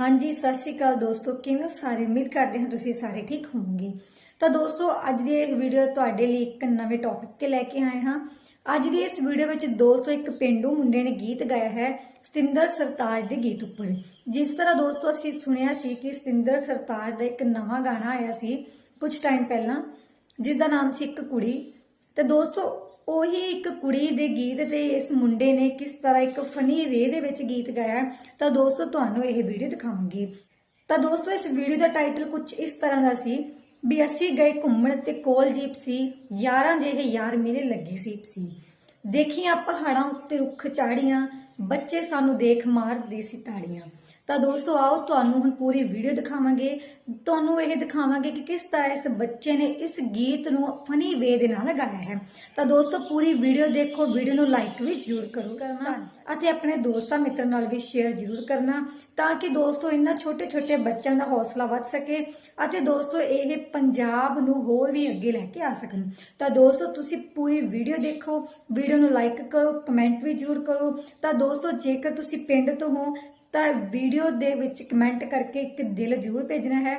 ਹਾਂਜੀ, ਸਤਿ ਸ਼੍ਰੀ ਅਕਾਲ ਦੋਸਤੋ, ਕਿਵੇਂ ਹੋ ਸਾਰੇ? ਉਮੀਦ ਕਰਦੇ ਹਾਂ ਤੁਸੀਂ ਸਾਰੇ ਠੀਕ ਹੋਵੋਗੇ। ਤਾਂ ਦੋਸਤੋ, ਅੱਜ ਦੀ ਇਹ ਵੀਡੀਓ ਤੁਹਾਡੇ ਲਈ ਇੱਕ ਨਵੇਂ ਟੌਪਿਕ ਤੇ ਲੈ ਕੇ ਆਏ ਹਾਂ। ਅੱਜ ਦੀ ਇਸ ਵੀਡੀਓ ਵਿੱਚ ਦੋਸਤੋ, ਇੱਕ ਪਿੰਡੂ ਮੁੰਡੇ ਨੇ ਗੀਤ ਗਾਇਆ ਹੈ, ਸਤਿੰਦਰ ਸਰਤਾਜ ਦੇ ਗੀਤ ਉੱਪਰ। ਜਿਸ ਤਰ੍ਹਾਂ ਦੋਸਤੋ, ਅਸੀਂ ਸੁਣਿਆ ਸੀ ਕਿ ਸਤਿੰਦਰ ਸਰਤਾਜ ਦਾ ਇੱਕ ਨਵਾਂ ਗਾਣਾ ਆਇਆ ਸੀ ਕੁਝ ਟਾਈਮ ਪਹਿਲਾਂ ਜਿਸ ਦਾ ਨਾਮ ਸੀ ਇੱਕ ਕੁੜੀ। ਤੇ ਦੋਸਤੋ ਉਹੀ ਇੱਕ ਕੁੜੀ ਦੇ ਗੀਤ ਤੇ ਇਸ ਮੁੰਡੇ ਨੇ ਕਿਸ ਤਰ੍ਹਾਂ ਇੱਕ ਫਨੀ ਵੇ ਦੇ ਵਿੱਚ ਗੀਤ ਗਾਇਆ ਤਾਂ ਦੋਸਤੋ, ਤੁਹਾਨੂੰ ਇਹ ਵੀਡੀਓ ਦਿਖਾਵਾਂਗੇ। ਤਾਂ ਦੋਸਤੋ, ਇਸ ਵੀਡੀਓ ਦਾ ਟਾਈਟਲ ਕੁਝ ਇਸ ਤਰ੍ਹਾਂ ਦਾ ਸੀ। ਵੀ ਅਸੀਂ ਗਏ ਘੁੰਮਣ ਤੇ ਕੋਲ ਜੀਪ ਸੀ। ਯਾਰਾਂ ਜਿਹੇ ਯਾਰ ਮੇਰੇ ਲੱਗੀ ਸੀਪ ਸੀ। ਦੇਖੀਆਂ ਪਹਾੜਾਂ ਉੱਤੇ ਰੁੱਖ ਚਾੜੀਆਂ ਬੱਚੇ ਸਾਨੂੰ ਦੇਖ ਮਾਰਦੇ ਸੀ ਤਾੜੀਆਂ। ਤਾਂ ਦੋਸਤੋ, ਆਓ ਤੁਹਾਨੂੰ ਹੁਣ ਪੂਰੀ ਵੀਡੀਓ ਦਿਖਾਵਾਂਗੇ। ਤੁਹਾਨੂੰ ਇਹ ਦਿਖਾਵਾਂਗੇ ਕਿ ਕਿਸ ਤਰ੍ਹਾਂ ਇਸ ਬੱਚੇ ਨੇ ਇਸ ਗੀਤ ਨੂੰ ਫਨੀ ਵੇ ਦੇ ਨਾਲ ਗਾਇਆ ਹੈ। ਤਾਂ ਦੋਸਤੋ, ਪੂਰੀ ਵੀਡੀਓ ਦੇਖੋ। ਵੀਡੀਓ ਨੂੰ ਲਾਈਕ ਵੀ ਜ਼ਰੂਰ ਕਰੋ। ਕਰਨਾ ਅਤੇ ਆਪਣੇ ਦੋਸਤਾਂ ਮਿੱਤਰਾਂ ਨਾਲ ਵੀ ਸ਼ੇਅਰ ਜ਼ਰੂਰ ਕਰਨਾ ਤਾਂ ਕਿ ਦੋਸਤੋ ਇਹਨਾਂ ਛੋਟੇ ਛੋਟੇ ਬੱਚਿਆਂ ਦਾ ਹੌਸਲਾ ਵੱਧ ਸਕੇ ਅਤੇ ਦੋਸਤੋ ਇਹ ਪੰਜਾਬ ਨੂੰ ਹੋਰ ਵੀ ਅੱਗੇ ਲੈ ਕੇ ਆ ਸਕਣ। ਤਾਂ ਦੋਸਤੋ ਤੁਸੀਂ ਪੂਰੀ ਵੀਡੀਓ ਦੇਖੋ ਵੀਡੀਓ ਨੂੰ ਲਾਈਕ ਕਰੋ ਕਮੈਂਟ ਵੀ ਜ਼ਰੂਰ ਕਰੋ। ਤਾਂ ਦੋਸਤੋ ਜੇਕਰ ਤੁਸੀਂ ਪਿੰਡ ਤੋਂ ਹੋ ਤਾਂ ਵੀਡੀਓ ਦੇ ਵਿੱਚ ਕਮੈਂਟ ਕਰਕੇ ਇੱਕ ਦਿਲ ਜ਼ਰੂਰ ਭੇਜਣਾ ਹੈ।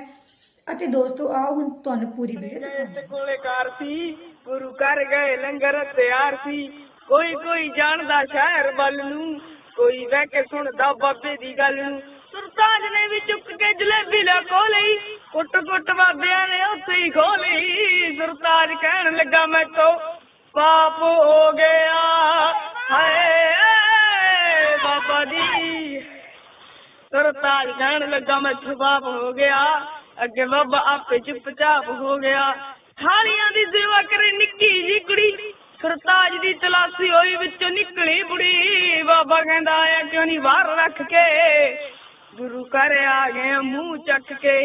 ਅਤੇ ਦੋਸਤੋ ਆਓ ਹੁਣ ਤੁਹਾਨੂੰ ਪੂਰੀ ਵੀਡੀਓ ਦਿਖਾਉਂਦੇ ਕੋਲੇ ਕਾਰ ਸੀ ਗੁਰੂ ਘਰ ਗਏ ਲੰਗਰ ਤਿਆਰ ਸੀ। ਕੋਈ ਕੋਈ ਜਾਣਦਾ ਸ਼ਹਿਰ ਵੱਲ ਨੂੰ, ਕੋਈ ਬਹਿ ਕੇ ਸੁਣਦਾ ਬਾਬੇ ਦੀ ਗੱਲ ਨੂੰ। ਸੁਰਤਾਜ ਨੇ ਵੀ ਚੁੱਕ ਕੇ ਜਲੇਬੀ ਲੈ ਕੋਲੀ ਕੁੱਟ ਕੁੱਟ ਬਾਬਿਆਂ ਨੇ ਉੱਥੇ ਹੀ ਖੋਲੀ ਸੁਰਤਾਜ ਕਹਿਣ ਲੱਗਾ ਮੈਥੋਂ ਪਾਪ ਹੋ ਗਿਆ। ਹਾਏ, ਬਾਬਾ ਜੀ। ਸੁਰਤਾਜ ਕਹਿਣ ਲੱਗਾ, ਮੈਂ ਬਾਪ ਹੋ ਗਿਆ। ਅੱਗੇ ਬਾਬਾ ਆਪੇ ਚੁੱਪਚਾਪ ਹੋ ਗਿਆ। ਥਾਲੀਆਂ ਦੀ ਸੇਵਾ ਕਰੇ ਨਿੱਕੀ ਜੀ ਕੁੜੀ ਸਰਤਾਜ ਦੀ ਤਲਾਸੀ ਹੋਈ ਵਿੱਚੋਂ ਨਿਕਲੀ ਬੁੜੀ। ਬਾਬਾ ਕਹਿੰਦਾ ਆਇਆ ਕਿਉਂ ਨਹੀਂ ਬਾਹਰ ਰੱਖ ਕੇ ਗੁਰੂ ਘਰ ਆ ਗਏ ਮੂੰਹ ਚੱਕ ਕੇ?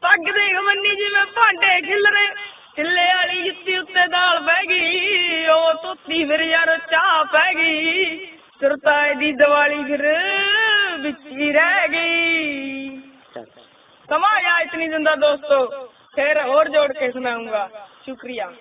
ਪੱਗ ਦੇ ਗਵੰਨੀ ਜਿਵੇਂ ਭਾਂਡੇ ਖਿਲਰੇ ਢਿੱਲੇ ਵਾਲੀ ਜੁੱਤੀ ਉੱਤੇ ਦਾਲ ਬਹਿ ਗਈ। ਉਹ ਤੁੱਤੀ ਫਿਰ ਯਾਰ ਚਾਹ ਪੈ ਗਈ। ਸਰਤਾਜ ਦੀ ਦੀਵਾਲੀ ਫਿਰ ਵਿੱਚ ਹੀ ਰਹਿ ਗਈ। ਸਮਾਂ ਆਇਆ ਇਤਨੀ ਜ਼ਿੰਦਾ ਦੋਸਤੋ, ਫਿਰ ਹੋਰ ਜੋੜ ਕੇ ਸੁਣਾਉਂਗਾ। ਸ਼ੁਕਰੀਆ।